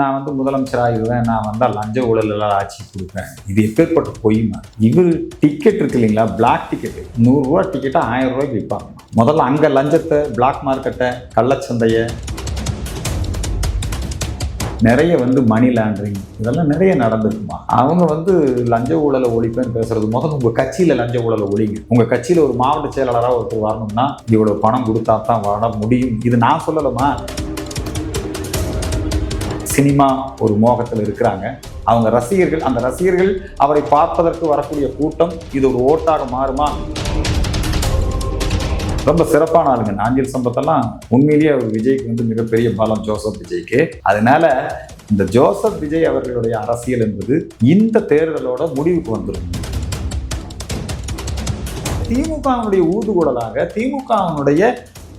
நான் வந்து முதலமைச்சர் ஆகிடுவேன் நான் வந்தால் லஞ்ச ஊழல் எல்லாம் ஆட்சி கொடுப்பேன். இது எப்பேற்பட்ட பொய்மா இவர் டிக்கெட் இருக்கு இல்லைங்களா? பிளாக் டிக்கெட் நூறுரூவா டிக்கெட்டை ஆயிரம் ரூபாய்க்கு விற்பாங்க முதல்ல அங்கே லஞ்சத்தை பிளாக் மார்க்கெட்டை கள்ளச்சந்தையை. நிறைய வந்து மணி லாண்டரிங் இதெல்லாம் நிறைய நடந்திருக்குமா? அவங்க வந்து லஞ்ச ஊழலை ஒழிப்பேன்னு பேசுறது முதல்ல உங்கள் கட்சியில் லஞ்ச ஊழலை ஒழிங்க. உங்கள் கட்சியில் ஒரு மாவட்ட செயலாளராக ஒருத்தர் வரணும்னா இவ்வளோ பணம் கொடுத்தா தான் வர முடியும். இது நான் சொல்லலாமா? சினிமா ஒரு மோகத்தில் இருக்கிறாங்க. அவங்க ரசிகர்கள் அந்த ரசிகர்கள் அவரை பார்ப்பதற்கு வரக்கூடிய கூட்டம் இது ஒரு ஓட்டாக மாறுமா? ரொம்ப சிறப்பான ஆளுங்க. நாஞ்சில் சம்பத்தெல்லாம் உண்மையிலேயே அவர் விஜய்க்கு வந்து மிகப்பெரிய பலம் ஜோசப் விஜய்க்கு. அதனால இந்த ஜோசப் விஜய் அவர்களுடைய அரசியல் என்பது இந்த தேர்தலோட முடிவுக்கு வந்துடும் திமுகவினுடைய ஊதுகூடலாக திமுகவினுடைய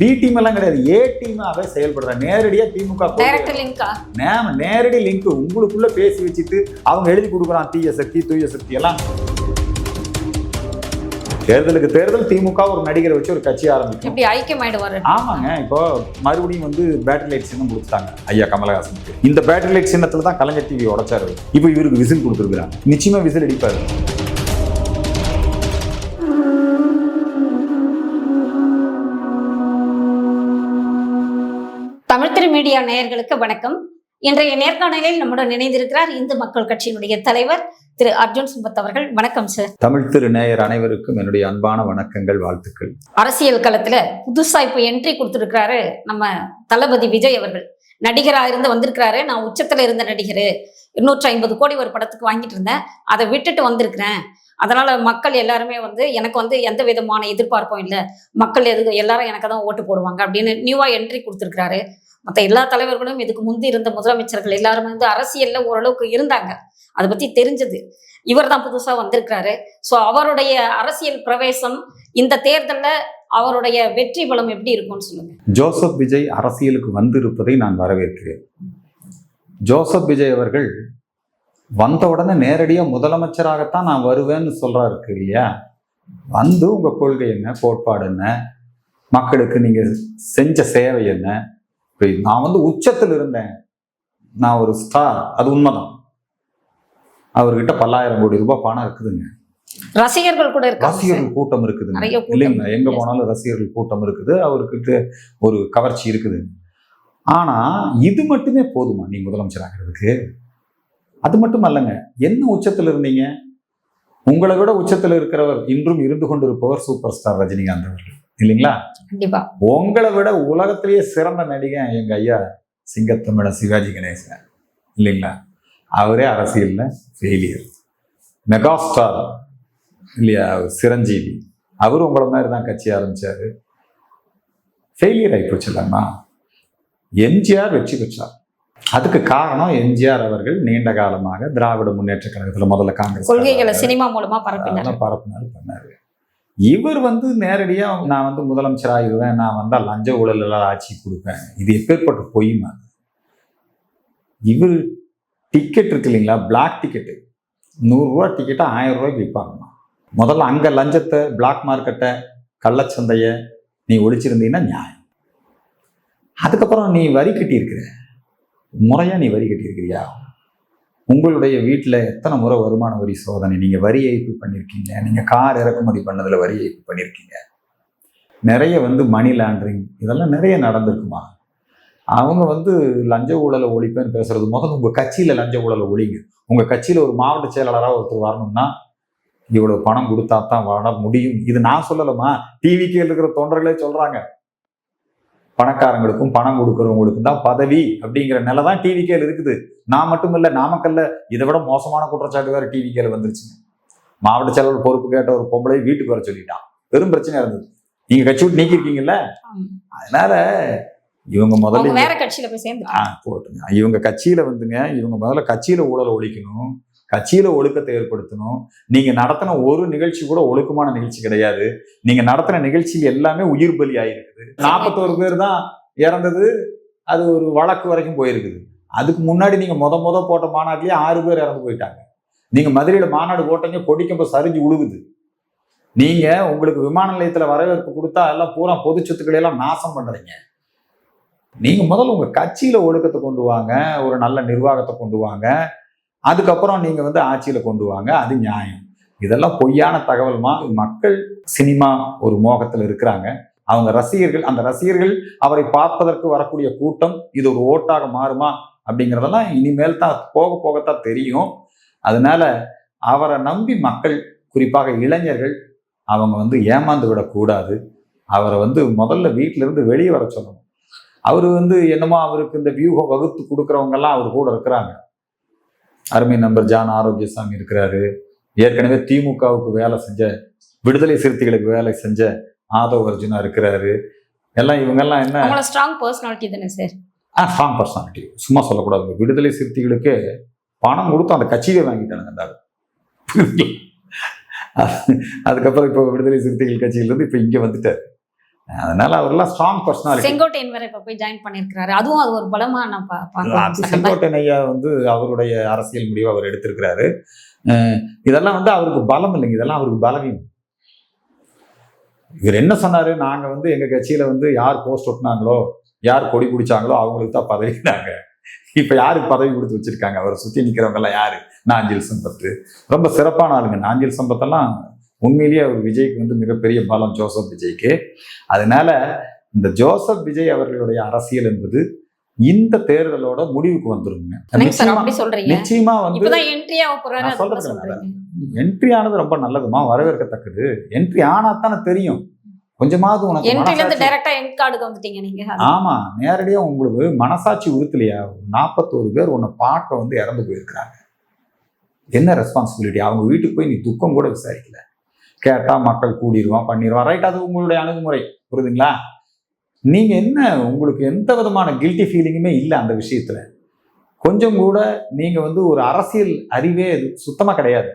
பி டீம் எல்லாம் கிடையாது. ஏ டீமாவே செயல்படுற நேரடியா திமுக நேரடி லிங்க் உங்களுக்குள்ள பேசி வச்சுட்டு அவங்க எழுதி கொடுக்குறான். தீய சக்தி தூய சக்தி எல்லாம். தேர்தலுக்கு தேர்தல் திமுக ஒரு நடிகரை வச்சு ஒரு கட்சி ஆரம்பிக்கும். இப்படி ஐக்கியமாயிடுவாரு. ஆமாங்க. இப்போ மறுபடியும் வந்து பேட்டரி லைட் சின்னம் கொடுத்துட்டாங்க. ஐயா கமலஹாசனுக்கு. இந்த பேட்டரி லைட் சின்னத்துல தான் கலைஞர் டிவி உடைச்சாரு. இப்போ இவருக்கு விசில் கொடுத்துருக்காங்க நிச்சயமா விசில் அடிப்பாரு. மீடியா நேயர்களுக்கு வணக்கம். இன்றைய நேர்காணலில் நம்முடன் இணைந்திருக்கிறார் இந்து மக்கள் கட்சியினுடைய தலைவர் திரு அர்ஜுன் சும்பத் அவர்கள். வணக்கம் சார் தமிழ் திரு நேயர் அனைவருக்கும் என்னுடைய அன்பான வணக்கங்கள் வாழ்த்துக்கள். அரசியல் களத்துல புதுசா இப்போ என்ட்ரி கொடுத்துருக்கிறாரு நம்ம தளபதி விஜய் அவர்கள். நடிகரா இருந்து வந்திருக்கிறாரு. நான் உச்சத்துல இருந்த நடிகர். இருநூற்றி ஐம்பது கோடி ஒரு படத்துக்கு வாங்கிட்டு இருந்தேன். அதை விட்டுட்டு வந்திருக்கிறேன். அதனால மக்கள் எல்லாருமே வந்து எனக்கு வந்து எந்த விதமான எதிர்பார்ப்பும் இல்லை. மக்கள் எது எல்லாரும் எனக்கு தான் ஓட்டு போடுவாங்க அப்படின்னு நியூவா என்ட்ரி கொடுத்துருக்கிறாரு. மற்ற எல்லா தலைவர்களும் இதுக்கு முந்தி இருந்த முதலமைச்சர்கள் எல்லாருமே வந்து அரசியல்ல ஓரளவுக்கு இருந்தாங்க. அதை பத்தி தெரிஞ்சது. இவர் தான் புதுசா வந்திருக்கிறாரு. ஸோ அவருடைய அரசியல் பிரவேசம் இந்த தேர்தலில் அவருடைய வெற்றி பலம் எப்படி இருக்கும்னு சொல்லுங்க. ஜோசப் விஜய் அரசியலுக்கு வந்திருப்பதை நான் வரவேற்கிறேன். ஜோசப் விஜய் அவர்கள் வந்த உடனே நேரடியாக முதலமைச்சராகத்தான் நான் வருவேன்னு சொல்கிறாருக்கு இல்லையா? வந்து உங்கள் கொள்கை என்ன கோட்பாடு என்ன? மக்களுக்கு நீங்கள் செஞ்ச சேவை என்ன? நான் வந்து உச்சத்தில் இருந்தேன் நான் ஒரு ஸ்டார் அது உண்மைதான். அவர்கிட்ட பல்லாயிரம் கோடி ரூபாய் பணம் இருக்குதுங்க. ரசிகர்கள் கூட இருக்காங்க சார். ரசிகர்கள் கூட்டம் இருக்குதுங்க நிறைய கூட்டம். இல்லைங்க எங்க. போனாலும் ரசிகர்கள் கூட்டம் இருக்குது. அவர்கிட்ட ஒரு கவர்ச்சி இருக்குது. ஆனா இது மட்டுமே போதுமா? நீ முதலமைச்சர் ஆகிறதுக்கு. அது மட்டும் அல்லங்க. என்ன உச்சத்துல இருந்தீங்க உங்களை விட உச்சத்துல இருக்கிறவர் இன்றும் இருந்து கொண்டிருப்பவர் சூப்பர் ஸ்டார் ரஜினிகாந்த் அவர்கள். இல்லைங்களா? கண்டிப்பா. உங்களை விட உலகத்திலேயே சிறந்த நடிகன் எங்க ஐயா சிங்கத்தமிழ சிவாஜி கணேசன். இல்லைங்களா? அவரே அரசியல்ல ஃபெயிலியர் மெகா ஸ்டார் இல்லையா? சிரஞ்சீவி. அவர் உங்களை மாதிரி தான் கட்சி ஆரம்பிச்சாரு. ஃபெயிலியர் ஆகி போச்சுல்லம்மா எம்ஜிஆர் வெற்றி பெற்றார். அதுக்கு காரணம் எம்ஜிஆர் அவர்கள் நீண்ட காலமாக திராவிட முன்னேற்ற கழகத்துல முதல்ல காங்கிரஸ் கொள்கைகளை சினிமா மூலமா பரப்பினார். பரப்புனாரு பண்ணாரு. இவர் வந்து நேரடியாக நான் வந்து முதலமைச்சர் ஆகிடுவேன் நான் வந்தால் லஞ்ச ஊழல் ஆட்சி கொடுப்பேன். இது எப்பேற்பட்ட பொய்மா இவர் டிக்கெட் இருக்கு இல்லைங்களா? பிளாக் டிக்கெட்டு நூறுரூவா டிக்கெட்டை ஆயிரம் ரூபாய்க்கு விற்பாங்கம்மா. முதல்ல அங்கே லஞ்சத்தை பிளாக் மார்க்கெட்டை கள்ளச்சந்தையை நீ ஒழிச்சிருந்தீங்கன்னா நியாயம். அதுக்கப்புறம் நீ வரி கட்டியிருக்கிற. முறையாக நீ வரி கட்டியிருக்கிறியா? உங்களுடைய வீட்டில் எத்தனை முறை வருமான வரி சோதனை? நீங்கள் வரி ஏய்ப்பு பண்ணியிருக்கீங்க நீங்கள் கார் இறக்குமதி பண்ணதில் வரி ஏய்ப்பு பண்ணியிருக்கீங்க நிறைய வந்து மணி லாண்ட்ரிங் இதெல்லாம் நிறைய நடந்திருக்குமா? அவங்க வந்து லஞ்ச ஊழலை ஒழிப்பேன்னு பேசுறது முதல்ல உங்கள் கட்சியில் லஞ்ச ஊழலை ஒழிங்க. உங்கள் கட்சியில் ஒரு மாவட்ட செயலாளராக ஒருத்தர் வரணும்னா இவ்வளவு பணம் கொடுத்தா தான் வர முடியும். இது நான் சொல்லலைம்மா. டிவிக்கு இருக்கிற தொண்டர்களே சொல்றாங்க. பணக்காரங்களுக்கும் பணம் கொடுக்கறவங்களுக்கும் தான் பதவி அப்படிங்கிற நிலை தான் டிவிக்கேல இருக்குது. நான் மட்டும் இல்ல நாமக்கல்ல இதை விட மோசமான குற்றச்சாட்டு வேற டிவிக்கேல வந்துருச்சுங்க மாவட்ட செயலாளர் பொறுப்பு கேட்ட ஒரு பொம்பளை வீட்டுக்கு வர சொல்லிட்டான். பெரும் பிரச்சனையா இருந்தது. நீங்க கட்சி விட்டு நீக்கிருக்கீங்கல்ல. அதனால இவங்க முதல்ல வேற கட்சியில போய் சேர்ந்து போட்டுங்க. இவங்க கட்சியில வந்துங்க இவங்க முதல்ல கட்சியில ஊழலை ஒழிக்கணும். கட்சியில ஒழுக்கத்தை ஏற்படுத்தணும். நீங்க நடத்தின ஒரு நிகழ்ச்சி கூட ஒழுக்கமான நிகழ்ச்சி கிடையாது. நீங்க நடத்தின நிகழ்ச்சி எல்லாமே உயிர் பலி ஆயிருக்குது. நாற்பத்தோரு பேர் தான் இறந்தது. அது ஒரு வழக்கு வரைக்கும் போயிருக்குது. அதுக்கு முன்னாடி நீங்க முத முத போட்ட மாநாட்டிலேயே ஆறு பேர் இறந்து போயிட்டாங்க. நீங்க மதுரையில மாநாடு போட்டீங்க கொடிக்கம்ப சரிஞ்சு உழுகுது. நீங்க உங்களுக்கு விமான நிலையத்துல வரவேற்பு கொடுத்தா எல்லாம் பூரா பொது சொத்துக்களை எல்லாம் நாசம் பண்றீங்க. நீங்க முதல்ல உங்க கட்சியில ஒழுக்கத்தை கொண்டு வாங்க ஒரு நல்ல நிர்வாகத்தை கொண்டு வாங்க. அதுக்கப்புறம் நீங்க வந்து ஆட்சியில கொண்டு வாங்க அது நியாயம். இதெல்லாம் பொய்யான தகவல்மா? மக்கள் சினிமா ஒரு மோகத்துல இருக்கிறாங்க. அவங்க ரசிகர்கள் அந்த ரசிகர்கள் அவரை பார்ப்பதற்கு வரக்கூடிய கூட்டம் இது ஒரு ஓட்டாக மாறுமா? அப்படிங்கிறதெல்லாம் இனிமேல் தான் போக போகத்தான் தெரியும். அதனால அவரை நம்பி மக்கள் குறிப்பாக இளைஞர்கள் அவங்க வந்து ஏமாந்து விடக்கூடாது. அவரை வந்து முதல்ல வீட்டில இருந்து வெளியே வர சொல்லணும். அவர் வந்து என்னமோ அவருக்கு இந்த வியூகம் வகுத்து கொடுக்குறவங்கெல்லாம் அவர் கூட இருக்கிறாங்க. அருமை நம்பர் ஜான் ஆரோக்கியசாமி இருக்கிறாரு. ஏற்கனவே திமுகவுக்கு வேலை செஞ்ச விடுதலை சிறுத்தைகளுக்கு வேலை செஞ்ச ஆதவ அர்ஜுனா இருக்கிறாரு. எல்லாம் இவங்கெல்லாம் என்ன? ஸ்ட்ராங் பர்சனாலிட்டி தானே சார் ஸ்ட்ராங் பர்சனாலிட்டி சும்மா சொல்லக்கூடாது விடுதலை சிறுத்தைகளுக்கு பணம் கொடுத்து அந்த கட்சியை வாங்கிட்டானுங்க அந்த. அதுக்கப்புறம் இப்போ விடுதலை சிறுத்தைகள் கட்சியிலிருந்து இப்போ இங்கே வந்துட்டார். அதனால அவரெல்லாம் ஸ்ட்ராங் பர்சனாலிட்டி செங்கோட்டையன் வேற இப்ப போய் ஜாயின் பண்ணிருக்காரு அதுவும் அது ஒரு பலமா நான் பா- பார்க்கலாம் செங்கோட்டையன் ஐயா வந்து அவருடைய அரசியல் முடிவை அவர் எடுத்திருக்கிறாரு. இதெல்லாம் வந்து அவருக்கு பலம் இல்லைங்க. இதெல்லாம் அவருக்கு பலவீனம். இவர் என்ன சொன்னாரு? நாங்க வந்து எங்க கட்சியில வந்து யார் போஸ்ட் ஒட்டினாங்களோ யார் கொடி பிடிச்சாங்களோ அவங்களுக்கு தான் பதவினாங்க இப்ப யாருக்கு பதவி கொடுத்து வச்சிருக்காங்க? அவரை சுத்தி நிக்கிறவங்க எல்லாம் யாரு நாஞ்சில் சம்பத்து. ரொம்ப சிறப்பான ஆளுங்க. நாஞ்சில் சம்பத்தெல்லாம் உண்மையிலேயே அவர் விஜய்க்கு வந்து மிகப்பெரிய பலம். ஜோசப் விஜய்க்கு. அதனால இந்த ஜோசப் விஜய் அவர்களுடைய அரசியல் என்பது இந்த தேர்தலோட முடிவுக்கு வந்துருங்க. நிச்சயமா- வந்து என்ட்ரி ஆனது ரொம்ப நல்லதுமா வரவேற்கத்தக்கது. என்ட்ரி ஆனா தானே தெரியும். கொஞ்சமாவது உனக்கு ஆமா நேரடியா உங்களுக்கு மனசாட்சி உறுத்தலையா நாற்பத்தோரு பேர் உன்னை பார்க்க வந்து இறந்து போயிருக்கிறாங்க. என்ன ரெஸ்பான்சிபிலிட்டி அவங்க வீட்டுக்கு போய் நீ துக்கம் கூட விசாரிக்கல. கேட்டால் மக்கள் கூடிடுவான் பண்ணிடுவான் ரைட் அது உங்களுடைய அணுகுமுறை. புரியுதுங்களா? நீங்கள் என்ன உங்களுக்கு எந்த விதமான கில்ட்டி ஃபீலிங்குமே இல்லை அந்த விஷயத்தில். கொஞ்சம் கூட நீங்கள் வந்து ஒரு அரசியல் அறிவே இது சுத்தமாக கிடையாது.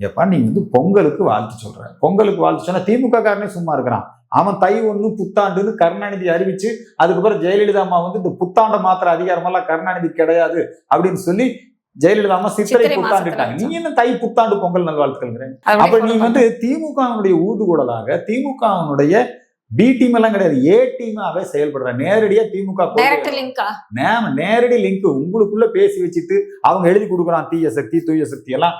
எப்பா நீங்கள் வந்து பொங்கலுக்கு வாழ்த்து சொல்கிற பொங்கலுக்கு வாழ்த்து சொன்னால் திமுக காரனே சும்மா இருக்கிறான். அவன் தை ஒன்று புத்தாண்டுன்னு கருணாநிதி அறிவிச்சு அதுக்கப்புறம் ஜெயலலிதா அம்மா வந்து இந்த புத்தாண்டை மாத்திர அதிகாரமெல்லாம் கருணாநிதி கிடையாது அப்படின்னு சொல்லி ஜெயலலிதா அம்மா சித்திரை புத்தாண்டுட்டாங்க. நீ என்ன தை புத்தாண்டு பொங்கல் நல்வாழ்த்துக்கள் அது அப்ப நீ வந்து திமுகவினுடைய ஊதுகுழலாக திமுகவினுடைய பி டீம் எல்லாம் கிடையாது. ஏ டீமாவே செயல்படுற. நேரடியா திமுக நேரடி லிங்க் உங்களுக்குள்ள பேசி வச்சுட்டு அவங்க எழுதி கொடுக்குறான். தீய சக்தி தூய சக்தி எல்லாம்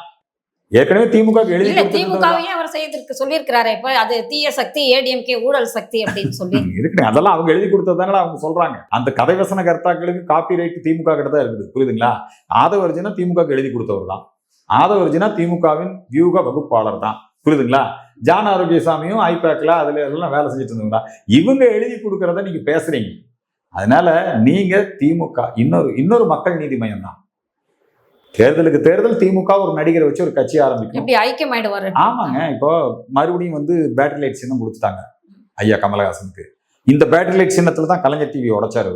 ஏற்கனவே திமுக இல்ல திமுகவையும் அவர் செய்திருக்கு சொல்லியிருக்கிறாரு. இப்ப அது தீய சக்தி ஏடிஎம்கே ஊழல் சக்தி அப்படின்னு சொல்லி. இருக்கு அதெல்லாம் அவங்க எழுதி கொடுத்ததால அவங்க சொல்றாங்க. அந்த கதை வசன கர்த்தாக்களுக்கு காப்பி ரைட் திமுக கிட்ட தான் இருக்குது. புரியுதுங்களா? ஆதவர்ஜினா திமுக எழுதி கொடுத்தவர் தான். ஆதவர்ஜினா திமுகவின் வியூக வகுப்பாளர் தான். புரியுதுங்களா? ஜான் ஆரோக்கியசாமியும் ஐபேக்ல அதுல எல்லாம் வேலை செஞ்சுட்டு இருந்தாங்களா இவங்க எழுதி கொடுக்கறத நீங்க பேசுறீங்க. அதனால நீங்க திமுக இன்னொரு இன்னொரு மக்கள் நீதி மையம் தான். தேர்தலுக்கு தேர்தல் திமுக ஒரு நடிகரை வச்சு ஒரு கட்சி ஆரம்பிக்கும் எப்படி ஐக்கியமாயிடுவாரு ஆமாங்க. இப்போ மறுபடியும் வந்து பேட்டரி லைட் சின்னம் கொடுத்துட்டாங்க. ஐயா கமலஹாசனுக்கு. இந்த பேட்டரி லைட் சின்னத்துல தான் கலைஞர் டிவி உடைச்சாரு.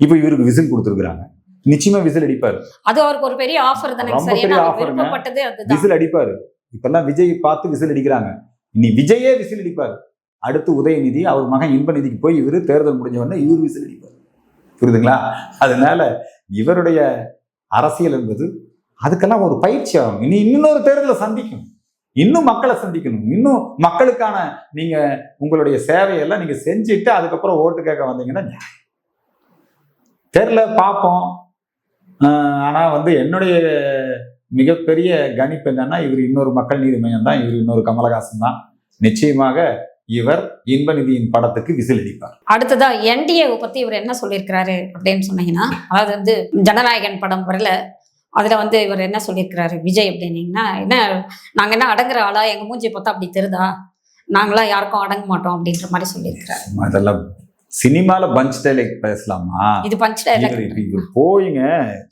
இப்போ இவருக்கு விசில் கொடுத்துருக்காங்க நிச்சயமா விசில் அடிப்பாரு. அது அவருக்கு ஒரு பெரிய ஆஃபர் தானே. ரொம்ப பெரிய அதுதான். விசில் அடிப்பாரு. இப்பெல்லாம் விஜய் பார்த்து விசில் அடிக்கிறாங்க. இனி விஜயே விசில் அடிப்பாரு. அடுத்து உதயநிதி அவர் மகன் இன்பநிதிக்கு போய் இவரு தேர்தல் முடிஞ்ச உடனே இவர் விசில் அடிப்பார். புரியுதுங்களா? அதனால இவருடைய அரசியல் என்பது அதுக்கெல்லாம் ஒரு பயிற்சி ஆகும். இனி இன்னொரு தேர்தலை சந்திக்கும். இன்னும் மக்களை சந்திக்கணும். இன்னும் மக்களுக்கான நீங்க உங்களுடைய சேவையெல்லாம் நீங்க செஞ்சுட்டு அதுக்கப்புறம் ஓட்டு கேட்க வந்தீங்கன்னா தெரில பார்ப்போம். ஆனால் வந்து என்னுடைய மிகப்பெரிய கணிப்பு என்னன்னா இவர் இன்னொரு மக்கள் நீதி மையம் தான் இவர் இன்னொரு கமலஹாசன் தான் நிச்சயமாக இவர் இன்பநிதியின் படத்துக்கு விசில் அடிப்பார் அடுத்ததா என்டிஏ பத்தி இவர் என்ன சொல்லியிருக்கிறாரு அப்படின்னு சொன்னீங்கன்னா அதாவது வந்து ஜனநாயகன் படம் வரல. அதுல வந்து இவர் என்ன சொல்லியிருக்கிறாரு? விஜய் அப்படின்னீங்கன்னா என்ன நாங்க என்ன அடங்குற ஆளா? எங்க மூஞ்சி பார்த்தா அப்படி தெரியுதா நாங்களாம் யாருக்கும் அடங்க மாட்டோம் அப்படின்ற மாதிரி சொல்லியிருக்கிறாரு. அதெல்லாம் சினிமால பஞ்ச் டைலாக் பேசலாமா? இது பஞ்ச் டைலாக். போயிங்க.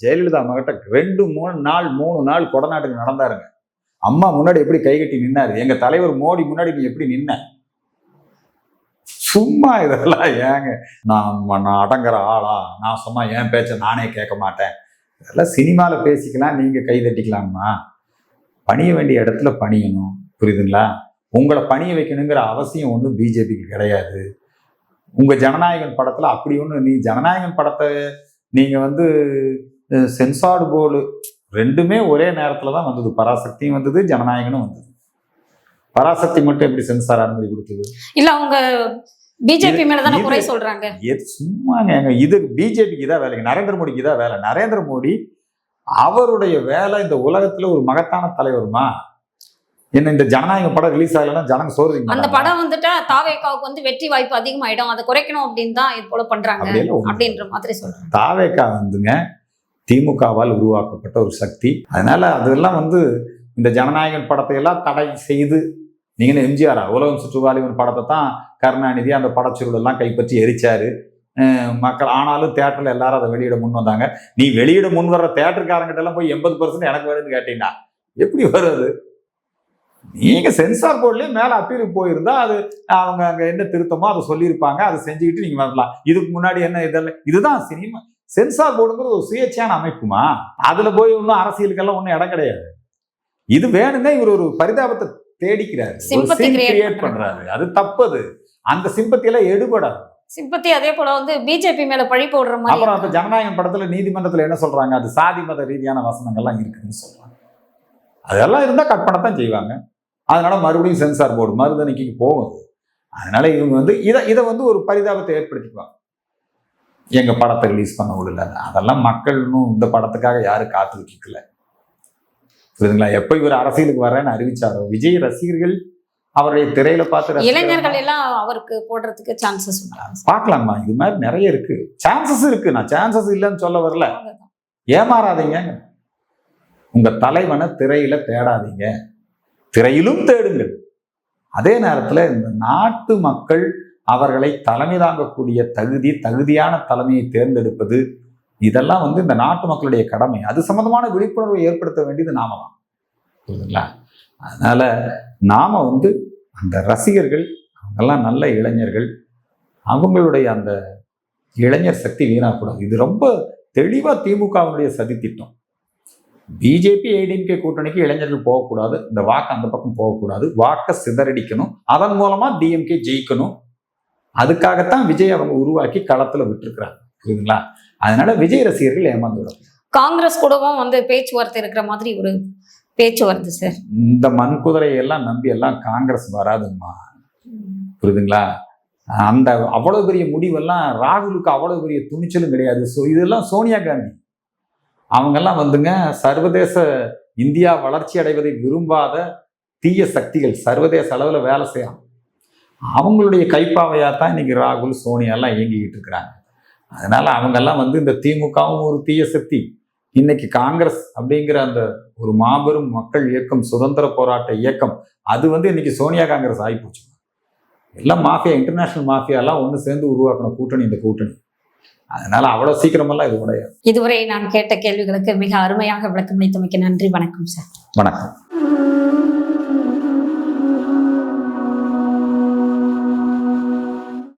ஜெயலலிதா மகிட்ட ரெண்டு மூணு நாள் மூணு நாள் கொடநாட்டுக்கு நடந்தாருங்க. அம்மா முன்னாடி எப்படி கைகட்டி நின்னாரு? எங்க தலைவர் மோடி முன்னாடி நீ எப்படி நின்ன? சும்மா இதெல்லாம் ஏங்க. நான் நான் அடங்குற ஆளா? நான் சும்மா என் பேச்ச நானே கேட்க மாட்டேன். இதெல்லாம் சினிமாவில் பேசிக்கலாம் நீங்கள் கை தட்டிக்கலாம்மா பணிய வேண்டிய இடத்துல பணியணும். புரியுதுங்களா? உங்களை பணிய வைக்கணுங்கிற அவசியம் ஒன்றும் பிஜேபிக்கு கிடையாது. உங்கள் ஜனநாயகன் படத்தில் அப்படி ஒன்று நீ ஜனநாயகன் படத்தை நீங்கள் வந்து சென்சார்டு போர்டு ரெண்டுமே ஒரே நேரத்தில் தான் வந்தது. பராசக்தியும் வந்தது ஜனநாயகனும் வந்தது. பராசக்தி மட்டும் எப்படி சென்சார் அனுமதி கொடுத்தது? இல்லை அவங்க பிஜேபி மேலதானே குறை சொல்றாங்க? சும்மாங்க இது பிஜேபிக்கு தான் வேலைங்க. நரேந்திர மோடிக்கு தான் வேலை. நரேந்திர மோடி அவருடைய வேலை இந்த உலகத்துல ஒரு மகத்தான தலைவருமா? என்ன இந்த ஜனநாயக படம் ரிலீஸ் ஆகலைன்னா ஜனங்க சோறு அந்த? படம் வந்துட்டா தாவேக்காவுக்கு வந்து வெற்றி வாய்ப்பு அதிகமாயிடும். அதை குறைக்கணும் அப்படின்னு தான் இது போல பண்றாங்க அப்படின்ற மாதிரி சொல்றாங்க. தாவேக்கா வந்துங்க திமுகவால் உருவாக்கப்பட்ட ஒரு சக்தி. அதனால அதெல்லாம் வந்து இந்த ஜனநாயகன் படத்தை எல்லாம் தடை செய்து நீங்க எம்ஜிஆரா உலகம் சுற்றுவாலிவன் படத்தை தான் கருணாநிதி அந்த படச்சுருள் எல்லாம் கைப்பற்றி எரிச்சாரு. மக்கள் ஆனாலும் தேட்டர்ல எல்லாரும் அதை வெளியிட முன் வந்தாங்க. நீ வெளியிட முன் வர்ற தேட்டருக்காரங்கிட்ட எல்லாம் போய் எண்பது பர்சன்ட் எனக்கு வேணும்னு கேட்டீங்கன்னா எப்படி வருது? நீங்க சென்சார் போர்ட்லயே மேல அப்பீலுக்கு போயிருந்தா அது அவங்க அங்க என்ன திருத்தமோ அதை சொல்லியிருப்பாங்க. அதை செஞ்சுக்கிட்டு நீங்க வரலாம். இதுக்கு முன்னாடி என்ன இதெல்லாம் இதுதான் சினிமா. சென்சார் போர்டுங்கிறது ஒரு சுயேட்சையான அமைப்புமா? அதுல போய் ஒன்றும் அரசியலுக்கெல்லாம் ஒன்றும் இடம் கிடையாது. இது வேணும்னே இவர் ஒரு பரிதாபத்தை தேடிக்கிறாரு. கிரியேட் பண்றாரு. அது தப்பது அந்த சிம்பத்தி எல்லாம் எடுபடாது. சிம்பத்தி அதே போல வந்து பிஜேபி மேல பழி போடுற அப்புறம் மாதிரி அந்த ஜனநாயகம் படத்துல நீதிமன்றத்துல என்ன சொல்றாங்க? அது சாதி மத ரீதியான வசனங்கள்லாம் இருக்குன்னு சொல்றாங்க. அதெல்லாம் இருந்தா கட் பண்ணத்தான் செய்வாங்க. அதனால மறுபடியும் சென்சார் போர்டு மறுதணிக்கு போகும் அதனால இவங்க வந்து இதை இதை வந்து ஒரு பரிதாபத்தை ஏற்படுத்திக்குவாங்க. எங்க படத்தை ரிலீஸ் பண்ண விடல. அதெல்லாம் மக்கள் இன்னும் இந்த படத்துக்காக யாரும் காத்துக்கிட்டு இருக்கல புரியுதுங்களா? எப்போ இவர் அரசியலுக்கு வரேன்னு அறிவிச்சாரோ? விஜய் ரசிகர்கள் அவருடைய திரையில பார்த்து. இளைஞர்கள் எல்லாம் அவருக்கு போடுறதுக்கு சான்சஸ் பார்க்கலாமா இது மாதிரி நிறைய இருக்கு. சான்சஸ் இருக்கு. நான் சான்சஸ் இல்லைன்னு சொல்ல வரல. ஏமாறாதீங்க. உங்க தலைவனை திரையில தேடாதீங்க. திரையிலும் தேடுங்கள். அதே நேரத்துல இந்த நாட்டு மக்கள் அவர்களை தலைமை தாங்கக்கூடிய தகுதி தகுதியான தலைமையை தேர்ந்தெடுப்பது இதெல்லாம் வந்து இந்த நாட்டு மக்களுடைய கடமை. அது சம்பந்தமான விழிப்புணர்வை ஏற்படுத்த வேண்டியது நாம தான். புரியுதுங்களா? அதனால நாம வந்து அந்த ரசிகர்கள் அவங்கெல்லாம் நல்ல இளைஞர்கள் அவங்களுடைய அந்த இளைஞர் சக்தி வீணாகக்கூடாது இது ரொம்ப தெளிவாக திமுகவுடைய சதி திட்டம் பிஜேபி ஏடிஎம்கே கூட்டணிக்கு இளைஞர்கள் போகக்கூடாது இந்த வாக்கு அந்த பக்கம் போகக்கூடாது வாக்கை சிதறடிக்கணும் அதன் மூலமாக டிஎம்கே ஜெயிக்கணும். அதுக்காகத்தான் விஜய் அவங்க உருவாக்கி களத்தில் விட்டுருக்குறாங்க. புரியுதுங்களா? அதனால விஜய் ரசிகர்கள் ஏமாந்து விடும் காங்கிரஸ் கூடவும் வந்து பேச்சுவார்த்தை இருக்கிற மாதிரி ஒரு பேச்சு வருது சார். இந்த மண் குதிரையை எல்லாம் நம்பி எல்லாம் காங்கிரஸ் வராதுங்கம்மா புரியுதுங்களா? அந்த அவ்வளவு பெரிய முடிவெல்லாம் ராகுலுக்கு அவ்வளவு பெரிய துணிச்சலும் கிடையாது. ஸோ இதெல்லாம் சோனியா காந்தி. அவங்கெல்லாம் வந்துங்க சர்வதேச இந்தியா வளர்ச்சி அடைவதை விரும்பாத தீய சக்திகள் சர்வதேச அளவில் வேலை செய்யலாம் அவங்களுடைய கைப்பாவையாக தான் இன்னைக்கு ராகுல் சோனியாலாம் இயங்கிக்கிட்டு இருக்கிறாங்க. அதனால அவங்கெல்லாம் வந்து இந்த திமுகவும் ஒரு தீய சக்தி. இன்னைக்கு காங்கிரஸ் அப்படிங்கிற அந்த ஒரு மாபெரும் மக்கள் இயக்கம் சுதந்திர போராட்ட இயக்கம் அது வந்து இன்னைக்கு சோனியா காங்கிரஸ் ஆகிப்போச்சு எல்லாம் மாஃபியா இன்டர்நேஷனல் மாஃபியா எல்லாம் ஒன்று சேர்ந்து உருவாக்கின கூட்டணி இந்த கூட்டணி. அதனால அவ்வளோ சீக்கிரமெல்லாம் இது உடையாது. இதுவரை நான் கேட்ட கேள்விகளுக்கு மிக அருமையாக விளக்கமளித்தமைக்கு நன்றி வணக்கம் சார். வணக்கம்.